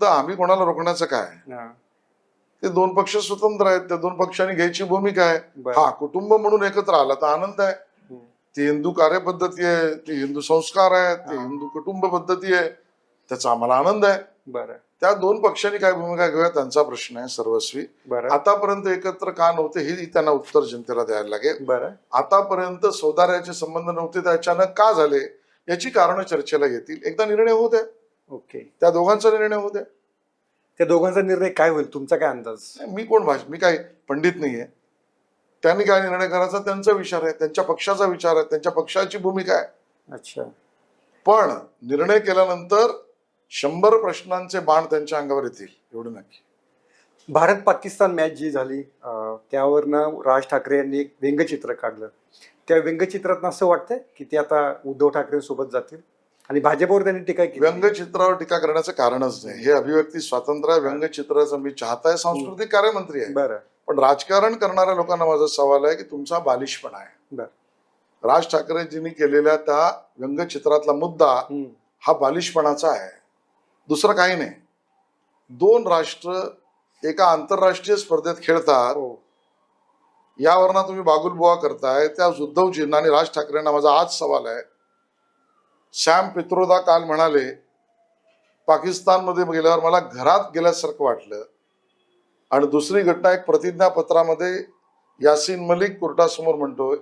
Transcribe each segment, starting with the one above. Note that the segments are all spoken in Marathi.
मुद्दा आम्ही कोणाला रोखण्याचं काय? हा, ते दोन पक्ष स्वतंत्र आहेत त्या दोन पक्षांनी घ्यायची भूमिका आहे. हा कुटुंब म्हणून एकत्र आला तर आनंद आहे. ती हिंदू कार्यपद्धती आहे ती हिंदू संस्कार आहे ती. हिंदू कुटुंब पद्धती आहे त्याचा आम्हाला आनंद आहे. बरं. त्या दोन पक्षांनी काय भूमिका घेऊया त्यांचा प्रश्न आहे सर्वस्वी. आतापर्यंत एकत्र का नव्हते हे त्यांना उत्तर जनतेला द्यायला लागेल. बरं. आतापर्यंत सौदार्याचे संबंध नव्हते ते अचानक का झाले याची कारण चर्चेला येतील. एकदा निर्णय होऊ द्या. ओके. त्या दोघांचा निर्णय होऊ द्या. त्या दोघांचा निर्णय काय होईल? तुमचा काय अंदाज? मी कोण भाष मी काय पंडित नाहीये. त्यांनी काय निर्णय करायचा? त्यांचा विचार आहे त्यांच्या पक्षाचा विचार आहे त्यांच्या पक्षाची भूमिका आहे. अच्छा. पण निर्णय केल्यानंतर शंभर प्रश्नांचे बाण त्यांच्या अंगावर येतील एवढं नक्की. भारत पाकिस्तान मॅच जी झाली अं, त्यावरनं राज ठाकरे यांनी एक व्यंगचित्र काढलं. त्या व्यंगचित्रात असं वाटतंय की ते आता उद्धव ठाकरेंसोबत जातील. आणि भाजपवर त्यांनी टीका केली. व्यंगचित्रावर टीका करण्याचं कारणच नाही. हे अभिव्यक्ती स्वातंत्र्य. व्यंगचित्राचा. मी चाहता आहे सांस्कृतिक कार्यमंत्री आहे. बरं. पण राजकारण करणाऱ्या लोकांना माझा सवाल आहे की तुमचा बालिशपणा आहे. बरं. राज ठाकरेजींनी केलेल्या त्या व्यंगचित्रातला मुद्दा. हा बालिशपणाचा आहे. दुसरं काही नाही. दोन राष्ट्र एका आंतरराष्ट्रीय स्पर्धेत खेळतात. हो. यावरनं तुम्ही बागुलबुवा करताय. त्या उद्धवजींना आणि राज ठाकरेंना माझा आज सवाल आहे. श्याम पित्रोदा काल म्हणाले पाकिस्तानमध्ये गेल्यावर मला घरात गेल्यासारखं वाटलं. आणि दुसरी घटना एक प्रतिज्ञापत्रामध्ये यासीन मलिक कोर्टासमोर म्हणतोय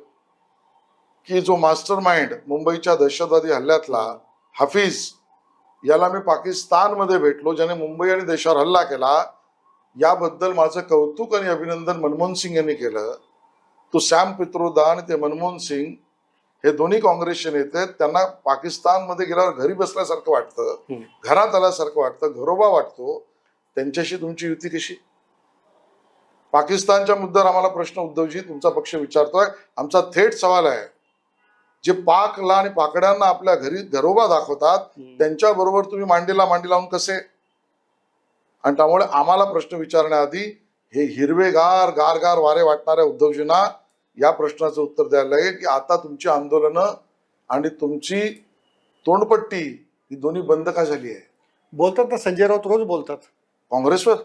की जो मास्टर माइंड मुंबईच्या दहशतवादी हल्ल्यातला हाफिज याला मी पाकिस्तानमध्ये भेटलो ज्याने मुंबई आणि देशावर हल्ला केला याबद्दल माझं कौतुक आणि अभिनंदन मनमोहन सिंग यांनी केलं. तो सॅम पित्रोदा आणि ते मनमोहन सिंग हे दोन्ही काँग्रेसचे नेते. त्यांना पाकिस्तानमध्ये गेल्यावर घरी बसल्यासारखं वाटतं. घरात आल्यासारखं वाटतं घरोबा वाटतो. त्यांच्याशी तुमची युती कशी? पाकिस्तानच्या मुद्द्यावर आम्हाला प्रश्न उद्धवजी तुमचा पक्ष विचारतोय. आमचा थेट सवाल आहे. जे पाकला आणि पाकड्यांना आपल्या घरी घरोबा दाखवतात त्यांच्या बरोबर तुम्ही मांडीला मांडी लावून कसे? आणि त्यामुळे आम्हाला प्रश्न विचारण्याआधी हे हिरवेगार गारगार वारे वाटणाऱ्या उद्धवजींना या प्रश्नाचं उत्तर द्यायला लागेल की आता तुमची आंदोलनं आणि तुमची तोंडपट्टी ही दोन्ही बंद का झाली आहे? बोलतात ना संजय राऊत रोज बोलतात. काँग्रेसवर?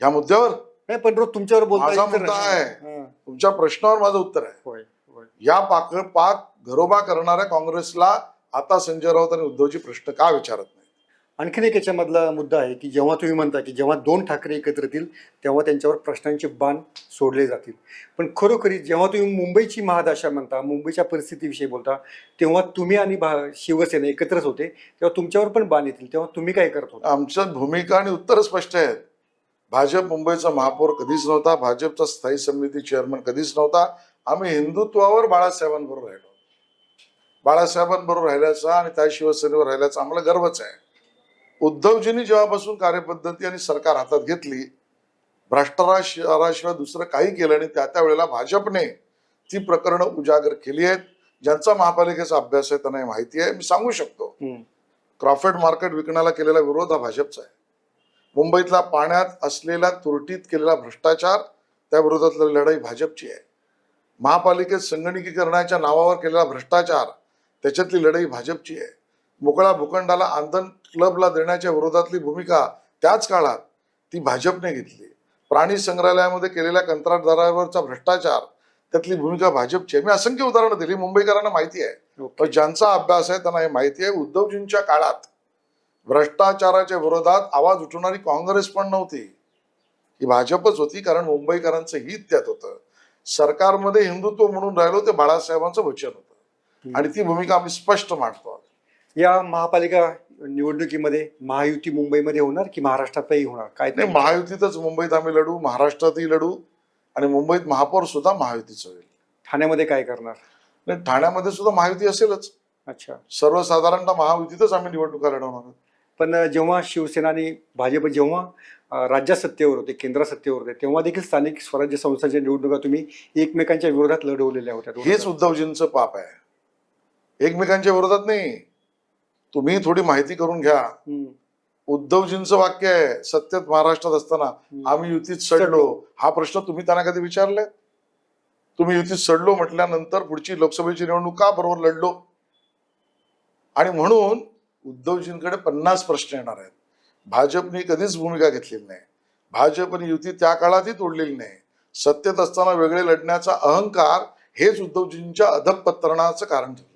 या मुद्द्यावर? नाही पण रोज तुमच्यावर बोलतात माझा मुद्दा आहे. तुमच्या प्रश्नावर माझं उत्तर आहे. या पाक पाक घरोबा करणाऱ्या काँग्रेसला आता संजय राऊत आणि उद्धवजी प्रश्न का विचारत नाही आणखीन एक याच्यामधला मुद्दा आहे की जेव्हा तुम्ही म्हणता की जेव्हा दोन ठाकरे एकत्र येतील तेव्हा त्यांच्यावर प्रश्नांचे बाण सोडले जातील. पण खरोखरी जेव्हा तुम्ही मुंबईची महादशा म्हणता मुंबईच्या परिस्थितीविषयी बोलता तेव्हा तुम्ही आणि भा- शिवसेना एकत्रच होते तेव्हा तुमच्यावर पण बाण येतील तेव्हा तुम्ही काय करत आमच्या भूमिका आणि उत्तर स्पष्ट आहेत. भाजप मुंबईचा महापौर कधीच नव्हता भाजपचा स्थायी समिती चेअरमन कधीच नव्हता आम्ही हिंदुत्वावर बाळासाहेबांबरोबर राहिलो. बाळासाहेबांबरोबर राहिल्याचा आणि त्या शिवसेनेवर राहिल्याचा आम्हाला गर्वच आहे. उद्धवजींनी जेव्हापासून कार्यपद्धती आणि सरकार हातात घेतली भ्रष्टाचाराशिवाय दुसरं काही केलं नाही त्या त्या वेळेला भाजपने ती प्रकरणं उजागर केली आहेत. ज्यांचा महापालिकेचा अभ्यास आहे त्यांना माहिती आहे. मी सांगू शकतो. क्रॉफेड मार्केट विकण्याला केलेला विरोध हा भाजपचा आहे. मुंबईतल्या पाण्यात असलेल्या तुरटीत केलेला भ्रष्टाचार त्या विरोधातली लढाई भाजपची आहे. महापालिकेत संगणकीकरणाच्या नावावर केलेला भ्रष्टाचार त्याच्यातली लढाई भाजपची आहे. मोकळ्या भूखंडाला आंदन क्लबला देण्याच्या विरोधातली भूमिका त्याच काळात ती भाजपने घेतली. प्राणी संग्रहालयामध्ये केलेल्या कंत्राटदारावरचा भ्रष्टाचार त्यातली भूमिका भाजपची आहे. मी असंख्य उदाहरणं दिली मुंबईकरांना माहिती आहे. ज्यांचा अभ्यास आहे त्यांना हे माहिती आहे उद्धवजींच्या काळात भ्रष्टाचाराच्या विरोधात आवाज उठवणारी काँग्रेस पण नव्हती. ही भाजपच होती कारण मुंबईकरांचं हित त्यात होतं. सरकारमध्ये हिंदुत्व म्हणून राहिलो ते बाळासाहेबांचं वचन होतं. आणि ती भूमिका आम्ही स्पष्ट मांडतो. या महापालिका निवडणुकीमध्ये महायुती मुंबईमध्ये होणार की महाराष्ट्रातही होणार? काय नाही महायुतीतच मुंबईत आम्ही लढू महाराष्ट्रातही लढू आणि मुंबईत महापौर सुद्धा महायुतीचं होईल. ठाण्यामध्ये काय करणार? नाही ठाण्यामध्ये सुद्धा महायुती असेलच. अच्छा. सर्वसाधारणतः महायुतीतच आम्ही निवडणुका लढवणार आहोत. पण जेव्हा शिवसेना आणि भाजप जेव्हा राज्यात सत्तेवर होते केंद्रात सत्तेवर होते तेव्हा देखील स्थानिक स्वराज्य संस्थांच्या निवडणुका तुम्ही एकमेकांच्या विरोधात लढवलेल्या होत्या. हेच उद्धवजींचं पाप आहे. एकमेकांच्या विरोधात नाही. तुम्ही थोडी माहिती करून घ्या. उद्धवजींचं वाक्य आहे सत्तेत महाराष्ट्रात असताना आम्ही युतीत सडलो. हा प्रश्न तुम्ही त्यांना कधी विचारलाय तुम्ही युतीत सडलो म्हटल्यानंतर पुढची लोकसभेची निवडणूक का बरोबर लढलो? आणि म्हणून उद्धवजींकडे पन्नास प्रश्न येणार आहेत. भाजपने कधीच भूमिका घेतलेली नाही. भाजप आणि युती त्या काळातही तोडलेली नाही. सत्तेत असताना वेगळे लढण्याचा अहंकार हेच उद्धवजींच्या अधपतरणाचं कारण ठरलं.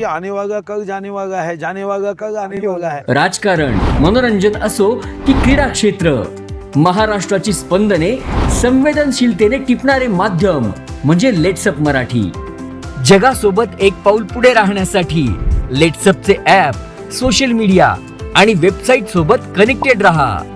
डायलॉग्स आहेत क्योंकि आने वाला कल जाने वाला है जाने वाला कल आने वाला है. राजकारण मनोरंजन असो की क्रीडा क्षेत्र. महाराष्ट्राची स्पंदने संवेदनशीलतेने टिपणारे माध्यम म्हणजे लेट्सअप मराठी. जगासोबत एक पाऊल पुढे राहण्यासाठी लेट्सअपचे ॲप सोशल मीडिया आणि वेबसाईट सोबत कनेक्टेड रहा.